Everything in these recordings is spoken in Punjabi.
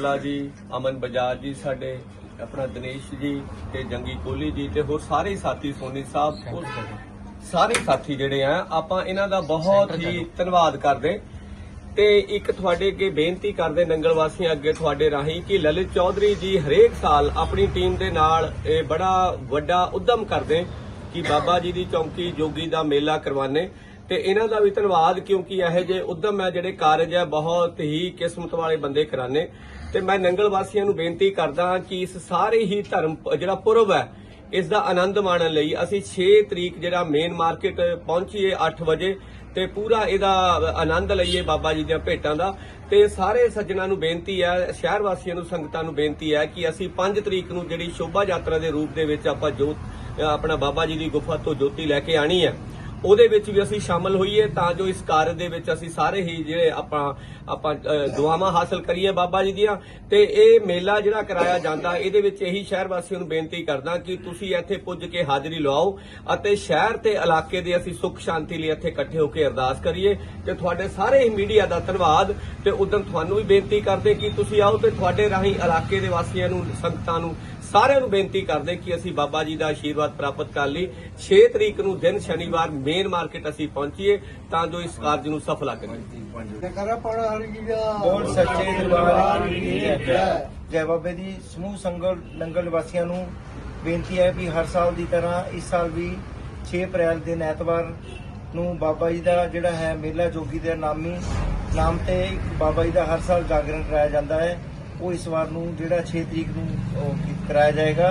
ਸ਼ੁਕਲਾ ਜੀ ਅਮਨ ਬਜਾਜ ਜੀ ਸਾਡੇ ਆਪਣਾ ਦਿਨੇਸ਼ ਜੀ ਤੇ ਜੰਗੀ ਕੋਹਲੀ ਜੀ ਤੇ ਹੋਰ ਸਾਰੇ ਸਾਥੀ ਸੋਨੀ ਸਾਹਿਬ ਉਹ ਸਾਰੇ ਸਾਥੀ ਜਿਹੜੇ ਆ ਆਪਾਂ ਇਹਨਾਂ ਦਾ ਬਹੁਤ ਹੀ ਧੰਨਵਾਦ ਕਰਦੇ। ਤੇ ਇੱਕ ਤੁਹਾਡੇ ਅੱਗੇ ਬੇਨਤੀ ਕਰਦੇ ਨੰਗਲ ਵਾਸੀਆਂ ਅੱਗੇ ਤੁਹਾਡੇ ਰਾਹੀਂ ਕਿ ਲਲਿਤ ਚੌਧਰੀ ਜੀ ਹਰੇਕ ਸਾਲ ਆਪਣੀ ਟੀਮ ਦੇ ਨਾਲ ਇਹ ਬੜਾ ਵੱਡਾ ਉਦਮ ਕਰਦੇ ਕਿ ਬਾਬਾ ਜੀ ਦੀ ਚੌਂਕੀ ਜੋਗੀ ਦਾ ਮੇਲਾ ਕਰਵਾਣੇ ਤੇ ਇਹਨਾਂ ਦਾ ਵੀ ਧੰਨਵਾਦ, ਕਿਉਂਕਿ ਇਹੋ ਜਿਹੇ ਉਦਮ ਹੈ, ਜਿਹੜੇ ਕਾਰਜ ਹੈ, ਬਹੁਤ ਹੀ ਕਿਸਮਤ ਵਾਲੇ ਬੰਦੇ ਕਰਾਣੇ ਤੇ ਮੈਂ ਨੰਗਲ ਵਾਸੀਆਂ ਨੂੰ ਬੇਨਤੀ ਕਰਦਾ ਕਿ ਇਸ ਸਾਰੇ ਹੀ ਧਰਮ, ਜਿਹੜਾ ਪੁਰਬ ਹੈ, ਇਸ ਦਾ ਆਨੰਦ ਮਾਣਨ ਲਈ ਅਸੀਂ 6 ਤਰੀਕ ਜਿਹੜਾ ਮੇਨ ਮਾਰਕੀਟ ਪਹੁੰਚੀਏ 8 ਵਜੇ, ਤੇ ਪੂਰਾ ਇਹਦਾ ਆਨੰਦ ਲਈਏ ਬਾਬਾ ਜੀ ਦੀਆਂ ਭੇਟਾਂ ਦਾ। ਤੇ ਸਾਰੇ ਸੱਜਣਾ ਨੂੰ ਬੇਨਤੀ ਹੈ, ਸ਼ਹਿਰ ਵਾਸੀਆਂ ਨੂੰ, ਸੰਗਤਾਂ ਨੂੰ ਬੇਨਤੀ ਹੈ ਕਿ ਅਸੀਂ 5 ਤਰੀਕ ਨੂੰ ਜਿਹੜੀ ਸ਼ੋਭਾ ਯਾਤਰਾ ਦੇ ਰੂਪ ਦੇ ਵਿੱਚ ਆਪਾਂ ਜੋਤ ਆਪਣਾ ਬਾਬਾ ਜੀ ਦੀ ਗੁਫਾ ਤੋਂ ਜੋਤੀ ਲੈ ਕੇ ਆਣੀ ਹੈ। ਉਹਦੇ ਵਿੱਚ ਵੀ ਅਸੀਂ ਸ਼ਾਮਲ ਹੋਈਏ ਤਾਂ ਜੋ ਇਸ ਕਾਰਜ ਦੇ ਵਿੱਚ ਅਸੀਂ ਸਾਰੇ ਹੀ ਜਿਹੜੇ ਆਪਾਂ ਆਪਾਂ ਦੁਆਵਾਂ ਹਾਸਲ ਕਰੀਏ ਬਾਬਾ ਜੀ ਦੀਆਂ। ਤੇ ਇਹ ਮੇਲਾ ਜਿਹੜਾ ਕਰਾਇਆ ਜਾਂਦਾ, ਇਹਦੇ ਵਿੱਚ ਇਹੀ ਸ਼ਹਿਰ ਵਾਸੀਆਂ ਨੂੰ ਬੇਨਤੀ ਕਰਦਾ ਕਿ ਤੁਸੀਂ ਇੱਥੇ ਪੁੱਜ ਕੇ ਹਾਜ਼ਰੀ ਲਵਾਓ ਅਤੇ ਸ਼ਹਿਰ ਤੇ ਇਲਾਕੇ ਦੇ ਅਸੀਂ ਸੁੱਖ ਸ਼ਾਂਤੀ ਲਈ ਇੱਥੇ ਇਕੱਠੇ ਹੋ ਕੇ ਅਰਦਾਸ ਕਰੀਏ। ਤੇ ਤੁਹਾਡੇ ਸਾਰੇ ਹੀ ਮੀਡੀਆ ਦਾ ਧੰਨਵਾਦ ਤੇ ਉਦੋਂ ਤੁਹਾਨੂੰ ਵੀ ਬੇਨਤੀ ਕਰਦੇ ਕਿ ਤੁਸੀਂ ਆਓ ਤੇ ਤੁਹਾਡੇ ਰਾਹੀਂ ਇਲਾਕੇ ਦੇ ਵਾਸੀਆਂ ਨੂੰ, ਸੰਗਤਾਂ ਨੂੰ ਸਾਰਿਆਂ ਨੂੰ ਬੇਨਤੀ ਕਰਦੇ ਕਿ ਅਸੀਂ ਬਾਬਾ ਜੀ ਦਾ ਆਸ਼ੀਰਵਾਦ ਪ੍ਰਾਪਤ ਕਰ ਲਈ 6 ਤਰੀਕ ਨੂੰ ਦਿਨ ਸ਼ਨੀਵਾਰ ਮੇਨ ਮਾਰਕੀਟ ਅਸੀਂ ਪਹੁੰਚੀਏ ਤਾਂ ਜੋ ਇਸ ਕਾਰਜ ਨੂੰ ਸਫਲਾ ਕਰੀਏ। ਕਰਾ ਪੜਾ ਹਰੀ ਜੀ ਦਾ ਬੋਲ ਸੱਚੇ ਦਰਬਾਰ ਕੀ ਜੈ ਜੈ ਬਾਬੇ ਦੀ। ਸਮੂਹ ਸੰਗਲ ਨੰਗਲ ਵਾਸੀਆਂ ਨੂੰ ਬੇਨਤੀ ਹੈ ਵੀ ਹਰ ਸਾਲ ਦੀ ਤਰ੍ਹਾਂ ਇਸ ਸਾਲ ਵੀ 6 ਅਪ੍ਰੈਲ ਦਿਨ ਐਤਵਾਰ ਨੂੰ ਬਾਬਾ ਜੀ ਦਾ ਜਿਹੜਾ ਹੈ ਮੇਲਾ ਜੋਗੀ ਦੇ ਨਾਮੀ ਨਾਮ ਤੇ ਇੱਕ ਬਾਬਾ ਜੀ ਦਾ ਹਰ ਸਾਲ ਜਾਗਰਣ ਕਰਾਇਆ ਜਾਂਦਾ ਹੈ। ਉਹ ਇਸ ਵਾਰ ਨੂੰ ਜਿਹੜਾ 6 ਤਰੀਕ ਨੂੰ ਉਹ ਕੀ- ਕਰਾਇਆ ਜਾਏਗਾ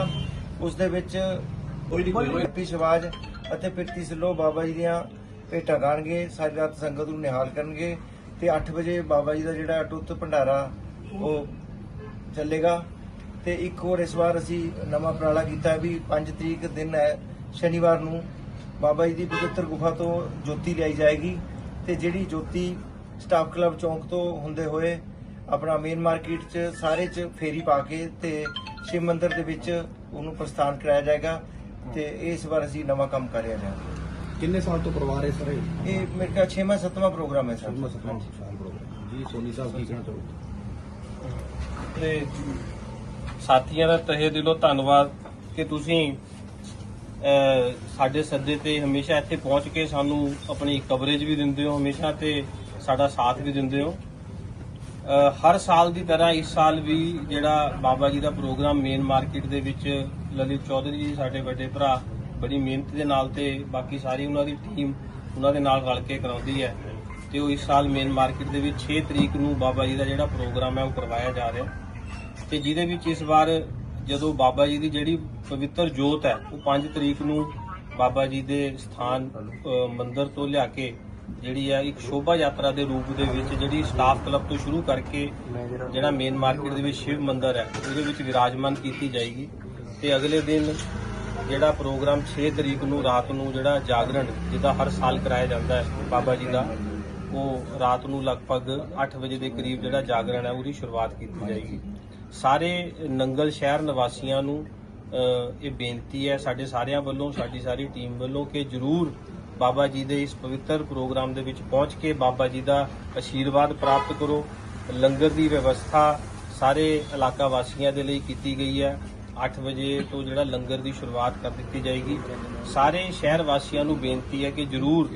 ਉਸ ਦੇ ਵਿੱਚ ਹੈਪੀ ਸ਼ਿਵਾਜ ਅਤੇ ਪਿਰਤੀ ਸਿੱਲੋ ਬਾਬਾ ਜੀ ਦੀਆਂ ਭੇਟਾਂ ਗਾਣਗੇ ਸਾਰੀ ਰਾਤ ਸੰਗਤ ਨੂੰ ਨਿਹਾਲ ਕਰਨਗੇ ਤੇ 8 ਵਜੇ ਬਾਬਾ ਜੀ ਦਾ ਜਿਹੜਾ ਅਟੁੱਟ ਭੰਡਾਰਾ ਉਹ ਚੱਲੇਗਾ। ਤੇ ਇੱਕ ਹੋਰ ਇਸ ਵਾਰ ਅਸੀਂ ਨਵਾਂ ਉਪਰਾਲਾ ਕੀਤਾ ਵੀ 5 ਤਰੀਕ ਦਿਨ ਹੈ ਸ਼ਨੀਵਾਰ ਨੂੰ ਬਾਬਾ ਜੀ ਦੀ ਪਵਿੱਤਰ ਗੁਫਾ ਤੋਂ ਜੋਤੀ ਲਿਆਈ ਜਾਏਗੀ ਤੇ ਜਿਹੜੀ ਜੋਤੀ ਸਟਾਫ ਕਲੱਬ ਚੌਂਕ ਤੋਂ ਹੁੰਦੇ ਹੋਏ ਆਪਣਾ ਮੇਨ ਮਾਰਕੀਟ 'ਚ ਸਾਰੇ 'ਚ ਫੇਰੀ ਪਾ ਕੇ ਤੇ ਸ਼ਿਵ ਮੰਦਿਰ ਦੇ ਵਿੱਚ ਉਹਨੂੰ ਪ੍ਰਸਥਾਨ ਕਰਾਇਆ ਜਾਏਗਾ ਤੇ ਇਸ ਵਾਰ ਅਸੀਂ ਨਵਾਂ ਕੰਮ ਕਰ ਰਹੇ ਹਾਂ। ਕਿੰਨੇ ਸਾਲ ਤੋਂ ਪਰਿਵਾਰ ਹੈ ਸਰ? ਇਹ ਇਹ ਮੇਰੇ ਖਿਆਲ 6ਵਾਂ 7ਵਾਂ ਪ੍ਰੋਗਰਾਮ ਹੈ ਸਰ। ਸਤਮਾ ਸਤਮਾ ਸਾਲ ਪ੍ਰੋਗਰਾਮ। ਜੀ ਸੋਨੀ ਸਾਹਿਬ ਕੀ ਕਹਿਣਾ ਚਾਹੋਗੇ? ਤੇ ਸਾਥੀਆਂ ਦਾ ਤਹਿ ਦਿਲੋਂ ਧੰਨਵਾਦ ਕਿ ਤੁਸੀਂ ਅਹ, ਸਾਡੇ ਸੱਦੇ ਤੇ ਹਮੇਸ਼ਾ ਇੱਥੇ ਪਹੁੰਚ ਕੇ ਸਾਨੂੰ ਆਪਣੀ ਕਵਰੇਜ ਵੀ ਦਿੰਦੇ ਹੋ ਹਮੇਸ਼ਾ ਤੇ ਸਾਡਾ ਸਾਥ ਵੀ ਦਿੰਦੇ ਹੋ। ਹਰ ਸਾਲ ਦੀ ਤਰ੍ਹਾਂ ਇਸ ਸਾਲ ਵੀ ਜਿਹੜਾ ਬਾਬਾ ਜੀ ਦਾ ਪ੍ਰੋਗਰਾਮ ਮੇਨ ਮਾਰਕੀਟ ਦੇ ਵਿੱਚ ਲਲਿਤ ਚੌਧਰੀ ਜੀ ਸਾਡੇ ਵੱਡੇ ਭਰਾ ਬੜੀ ਮਿਹਨਤ ਦੇ ਨਾਲ ਤੇ ਬਾਕੀ ਸਾਰੀ ਉਹਨਾਂ ਦੀ ਟੀਮ ਉਹਨਾਂ ਦੇ ਨਾਲ ਰਲ ਕੇ ਕਰਾਉਂਦੀ ਹੈ। ਤੇ ਉਹ ਇਸ ਸਾਲ ਮੇਨ ਮਾਰਕੀਟ ਦੇ ਵਿੱਚ 6 ਤਰੀਕ ਨੂੰ ਬਾਬਾ ਜੀ ਦਾ ਜਿਹੜਾ ਪ੍ਰੋਗਰਾਮ ਹੈ ਉਹ ਕਰਵਾਇਆ ਜਾ ਰਿਹਾ ਤੇ ਜਿਹਦੇ ਵਿੱਚ ਇਸ ਵਾਰ ਜਦੋਂ ਬਾਬਾ ਜੀ ਦੀ ਜਿਹੜੀ ਪਵਿੱਤਰ ਜੋਤ ਹੈ ਉਹ 5 ਤਰੀਕ ਨੂੰ ਬਾਬਾ ਜੀ ਦੇ ਸਥਾਨ ਅ, ਮੰਦਿਰ ਤੋਂ ਲਿਆ ਕੇ ਜਿਹੜੀ ਹੈ ਇੱਕ ਸ਼ੋਭਾ ਯਾਤਰਾ ਦੇ ਰੂਪ ਦੇ ਵਿੱਚ ਜਿਹੜੀ ਸਟਾਫ ਕਲੱਬ ਤੋਂ ਸ਼ੁਰੂ ਕਰਕੇ ਜਿਹੜਾ ਮੇਨ ਮਾਰਕੀਟ ਦੇ ਵਿੱਚ ਸ਼ਿਵ ਮੰਦਿਰ ਹੈ, ਉਹਦੇ ਵਿੱਚ ਵਿਰਾਜਮਾਨ ਕੀਤੀ ਜਾਏਗੀ ਤੇ ਅਗਲੇ ਦਿਨ ਜਿਹੜਾ ਪ੍ਰੋਗਰਾਮ 6 ਤਰੀਕ ਨੂੰ ਰਾਤ ਨੂੰ ਜਿਹੜਾ ਜਾਗਰਣ, ਜਿਹਦਾ ਹਰ ਸਾਲ ਕਰਾਇਆ ਜਾਂਦਾ ਹੈ ਬਾਬਾ ਜੀ ਦਾ, ਉਹ ਰਾਤ ਨੂੰ ਲਗਭਗ 8 ਵਜੇ ਦੇ ਕਰੀਬ ਜਿਹੜਾ ਜਾਗਰਣ ਹੈ, ਉਹਦੀ ਸ਼ੁਰੂਆਤ ਕੀਤੀ ਜਾਏਗੀ। ਸਾਰੇ ਨੰਗਲ ਸ਼ਹਿਰ ਨਿਵਾਸੀਆਂ ਨੂੰ ਇਹ ਬੇਨਤੀ ਹੈ ਸਾਡੇ ਸਾਰਿਆਂ ਵੱਲੋਂ, ਸਾਡੀ ਸਾਰੀ ਟੀਮ ਵੱਲੋਂ ਕਿ ਜਰੂਰ ਬਾਬਾ ਜੀ ਦੇ ਇਸ ਪਵਿੱਤਰ ਪ੍ਰੋਗਰਾਮ ਦੇ ਵਿੱਚ ਪਹੁੰਚ ਕੇ ਬਾਬਾ ਜੀ ਦਾ ਆਸ਼ੀਰਵਾਦ ਪ੍ਰਾਪਤ ਕਰੋ। ਲੰਗਰ ਦੀ ਵਿਵਸਥਾ ਸਾਰੇ ਇਲਾਕਾ ਵਾਸੀਆਂ ਦੇ ਲਈ ਕੀਤੀ ਗਈ ਹੈ। 8 ਵਜੇ ਤੋਂ ਜਿਹੜਾ ਲੰਗਰ ਦੀ ਸ਼ੁਰੂਆਤ ਕਰ ਦਿੱਤੀ ਜਾਏਗੀ। ਸਾਰੇ ਸ਼ਹਿਰ ਵਾਸੀਆਂ ਨੂੰ ਬੇਨਤੀ ਹੈ ਕਿ ਜਰੂਰ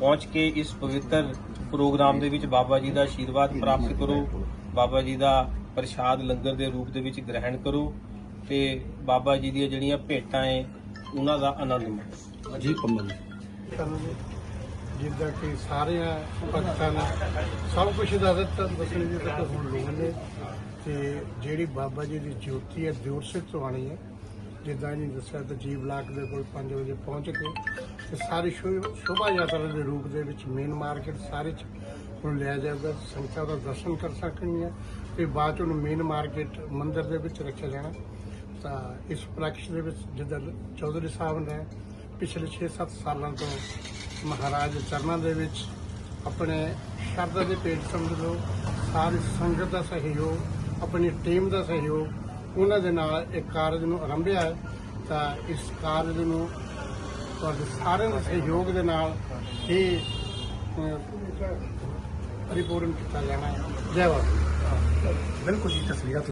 ਪਹੁੰਚ ਕੇ ਇਸ ਪਵਿੱਤਰ ਪ੍ਰੋਗਰਾਮ ਦੇ ਵਿੱਚ ਬਾਬਾ ਜੀ ਦਾ ਆਸ਼ੀਰਵਾਦ ਪ੍ਰਾਪਤ ਕਰੋ। ਬਾਬਾ ਜੀ ਦਾ ਪ੍ਰਸ਼ਾਦ ਲੰਗਰ ਦੇ ਰੂਪ ਦੇ ਵਿੱਚ ਗ੍ਰਹਿਣ ਕਰੋ ਤੇ ਬਾਬਾ ਜੀ ਦੀਆਂ ਜਿਹੜੀਆਂ ਭੇਟਾਂ ਏ ਉਹਨਾਂ ਦਾ ਆਨੰਦ ਮਾਣੋ। ਜੀ। ਕਮਲ ਕਰਨਗੇ ਜਿੱਦਾਂ ਕਿ ਸਾਰਿਆਂ ਭਗਤਾਂ ਨੇ ਸਭ ਕੁਝ ਦਾ ਦਿੱਤਾ, ਦੱਸਣ ਦੀ ਤਾਂ ਹੁਣ ਲੋਕ ਨੇ ਤੇ ਜਿਹੜੀ ਬਾਬਾ ਜੀ ਦੀ ਜੋਤੀ ਹੈ ਦਿਉਰਸਿਕ ਤੋਂ ਆਣੀ ਹੈ, ਜਿੱਦਾਂ ਇਹਨੇ ਦੱਸਿਆ ਤਾਂ ਜੀ ਬਲਾਕ ਦੇ ਕੋਲ 5 ਵਜੇ ਪਹੁੰਚ ਕੇ ਤੇ ਸਾਰੀ ਸ਼ੋ- ਸ਼ੋਭਾ ਯਾਤਰਾ ਦੇ ਰੂਪ ਦੇ ਵਿੱਚ ਮੇਨ ਮਾਰਕੀਟ ਸਾਰੇ ਚ ਹੁਣ ਲਿਆ ਜਾਊਗਾ। ਸੰਗਤਾਂ ਦਾ ਦਰਸ਼ਨ ਕਰ ਸਕਣਗੀਆਂ ਤੇ ਬਾਅਦ ਚ ਉਹਨੂੰ ਮੇਨ ਮਾਰਕੀਟ ਮੰਦਿਰ ਦੇ ਵਿੱਚ ਰੱਖਿਆ ਜਾਣਾ। ਤਾਂ ਇਸ ਪ੍ਰੈਕਟਿਸ ਦੇ ਵਿੱਚ ਜਿੱਦਾਂ ਚੌਧਰੀ ਸਾਹਿਬ ਨੇ ਪਿਛਲੇ 6-7 ਸਾਲਾਂ ਤੋਂ ਮਹਾਰਾਜ ਦੇ ਚਰਨਾਂ ਦੇ ਵਿੱਚ ਆਪਣੇ ਸ਼ਰਧਾ ਦੇ ਪੇਟ ਸਮਝ ਲਓ, ਸਾਰੀ ਸੰਗਤ ਦਾ ਸਹਿਯੋਗ, ਆਪਣੀ ਟੀਮ ਦਾ ਸਹਿਯੋਗ, ਉਹਨਾਂ ਦੇ ਨਾਲ ਇਹ ਕਾਰਜ ਨੂੰ ਆਰੰਭਿਆ ਹੈ, ਤਾਂ ਇਸ ਕਾਰਜ ਨੂੰ ਤੁਹਾਡੇ ਸਾਰਿਆਂ ਦੇ ਸਹਿਯੋਗ ਦੇ ਨਾਲ ਹੀ ਪਰਿਪੂਰਨ ਕੀਤਾ ਜਾਣਾ ਹੈ। ਜੈ ਬਾਬਾ ਬਿਲਕੁਲ ਜੀ ਤਸਵੀਰਾਂ